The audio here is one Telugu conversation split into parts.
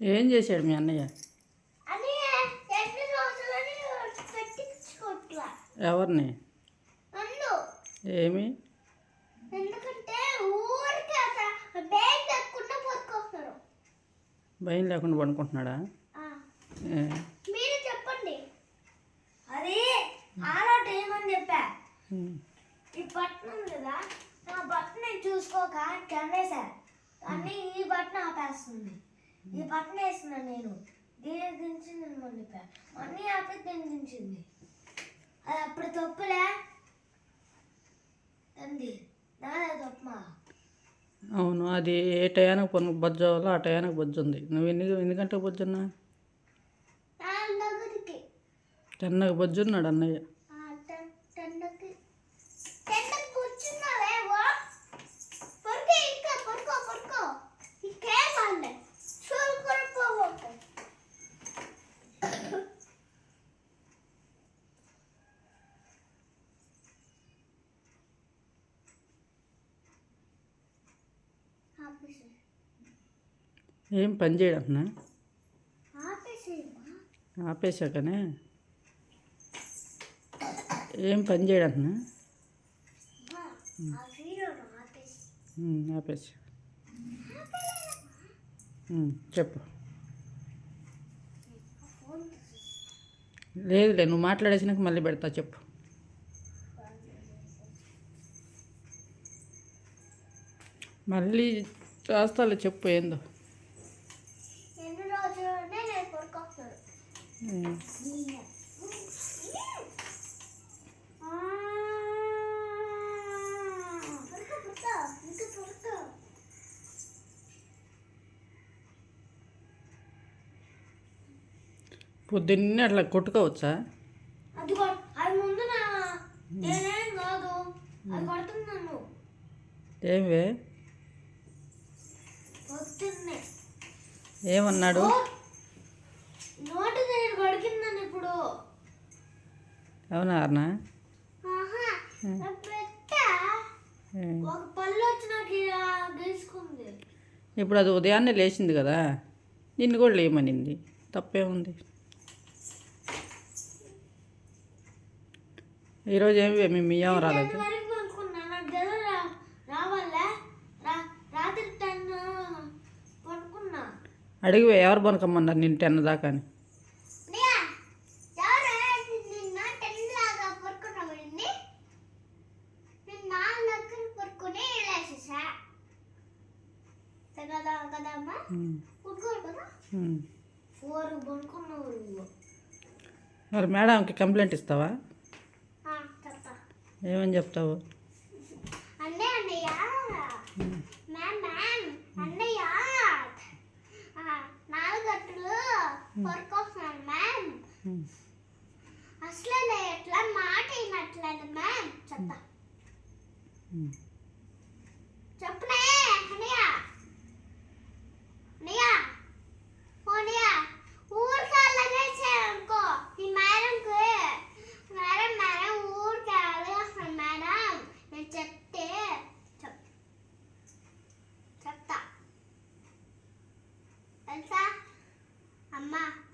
ఏం చేశాడు మీ అన్నయ్య? ఎవరిని? ఏమి? భయం లేకుండా పడుకుంటున్నాడా? మీరు చెప్పండి. అది ఆలోట ఏమని చెప్పా? ఈ బట్టన్ ఉంది కదా ఆ బట్టన్ నేను చూసుకోక కానీ ఈ బట్టన్ ఆపేస్తుంది. ఈ బట్టన్ వేసిన నేను. దీని దించి నేను మొండిపా అన్నీ ఆపి దీన్ని దించింది. అది అప్పుడు తప్పులే? అంది నాదే తప్పమా అవును అది ఏ టయానికి పను బొజ్జు అవ్వాలో ఆ టయానికి బొజ్జు ఉంది. నువ్వు ఎన్ని ఎన్ని గంటలకు బొజ్జున్నా టెన్నకి బొజ్జున్నాడు అన్నయ్య. ఏం పని ఆపేసేయమ్మా. ఆపేశాకనే? ఏం పని వీడియో ఆపేసి. చెప్పు. లేదులే నువ్వు మాట్లాడేసినాక మళ్ళీ పెడతా చెప్పు. మళ్ళీ రాస్తాలే చెప్పు ఏందో. పొద్దున్నే అట్లా కొట్టుకోవచ్చా? అది కొ- అది ముందు నా నేనేం కాదు. అది కొడుతున్నాను ఏమివే ఇలా గీసుకుంది. ఇప్పుడు అది ఉదయాన్నే లేచింది కదా నిన్ను కూడా లేమనింది తప్పేముంది ఈరోజు ఏమి మీ మియ్యం రాలేదు? అడిగివే ఎవరు పనుకమ్మన్నారు నేను టెన్ దాకా అని? మరి మేడంకి కంప్లైంట్ ఇస్తావా? ఏమని చెప్తావు అన్నయ్య అన్నయ్య మ్యామ్ మ్యామ్ అన్నయ్య ఆ, నాలుగు గంటలు పడుకోస్తున్నాను మ్యామ్ ఉమ్, అసలు ఎట్లా మాట వినట్లేదు మ్యామ్ చెప్తా ఉమ్. చెప్పనే అన్నయ్య అన్నయ్య ఓ అన్నయ్య ఊరికే అలాగేసానుకో ఈ మేడంకి మేడం మేడం ఊరికే అలాగేస్తాను మేడం నేను చెప్తే చెప్ చెప్తా తెలుసా అమ్మ ఆ కాలేంటి మా ఆ కాలేంటమ్మా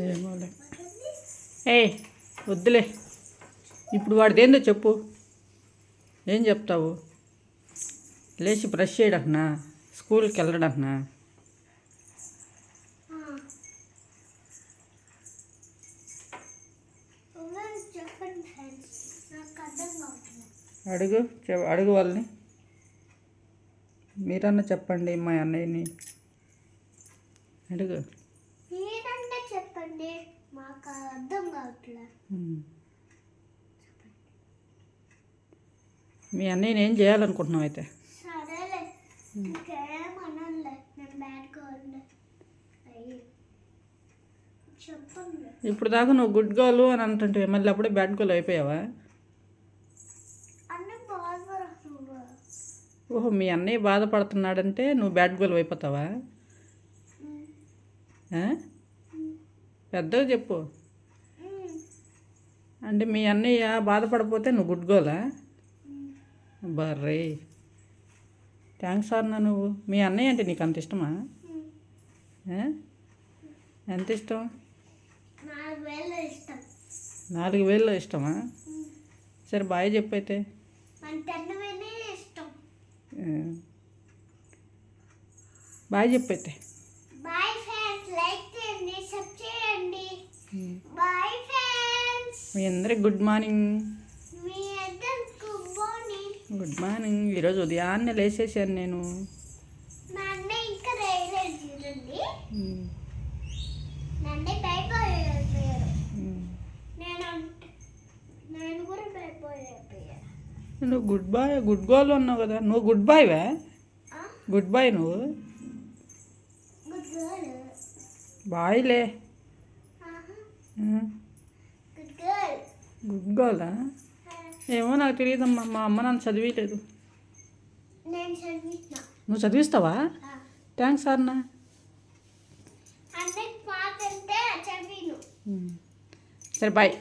ఏమోలే. ఏ వద్దులే. ఇప్పుడు వాడిదేందో చెప్పు. ఏం చెప్తావు? లేచి బ్రష్ చేయడంటున్నా స్కూల్కి వెళ్ళడంటున్నా అడుగు చె- అడుగు వాళ్ళని. మీరన్నా చెప్పండి మా అన్నయ్యని. అడుగు. మీరంటే చెప్పండి మాకు అర్థం. మీ అన్నయ్యని ఏం చేయాలనుకుంటున్నావు అయితే? సరేలే ఇప్పుడు దాకా నువ్వు గుడ్ గర్ల్ అని అంటుంటే మళ్ళీ అప్పుడే బ్యాడ్ గర్ల్ అయిపోయావా అన్నీ బాధపడుతున్నా ఓహో మీ అన్నయ్య బాధపడుతున్నాడంటే నువ్వు బ్యాడ్ గర్ల్ అయిపోతావా? పెద్దగా చెప్పు. అంటే మీ అన్నయ్య బాధపడపోతే నువ్వు గుడ్ గోలా బర్రే థ్యాంక్స్ అన్న నువ్వు. మీ అన్నయ్య అంటే నీకు అంత ఇష్టమా? ఎంత ఇష్టం? నాలుగు వేలు ఇష్టమా? సరే బాయ్ చెప్పైతే బాయ్ చెప్పైతే బాయ్ ఫ్రెండ్స్ లైక్ చేయండి సబ్ చేయండి. బాయ్ ఫ్రెండ్స్ మీ అందరికి గుడ్ మార్నింగ్ మీ అందరికి మార్నింగ్ గుడ్ మార్నింగ్ ఈరోజు ఉదయాన్నే లేచేసాను నేను మా అన్నయ్య ఇంకా రైలేదు చూడండి ఉమ్, నన్ను భయపడిపోయారు ఉమ్. నేను అంట- నేను కూడా భయపడిపోయాను నువ్వు గుడ్ బాయ్ గుడ్ గోల్ అన్నావు కదా. నువ్వు గుడ్ బాయ్వే గుడ్ బాయ్ నువ్వు? బాయ్లే గుడ్ గోలా ఏమో నాకు తెలియదమ్మా. మా అమ్మ నన్ను చదివిలేదు. నువ్వు చదివిస్తావా? థ్యాంక్స్ అన్న. సరే బాయ్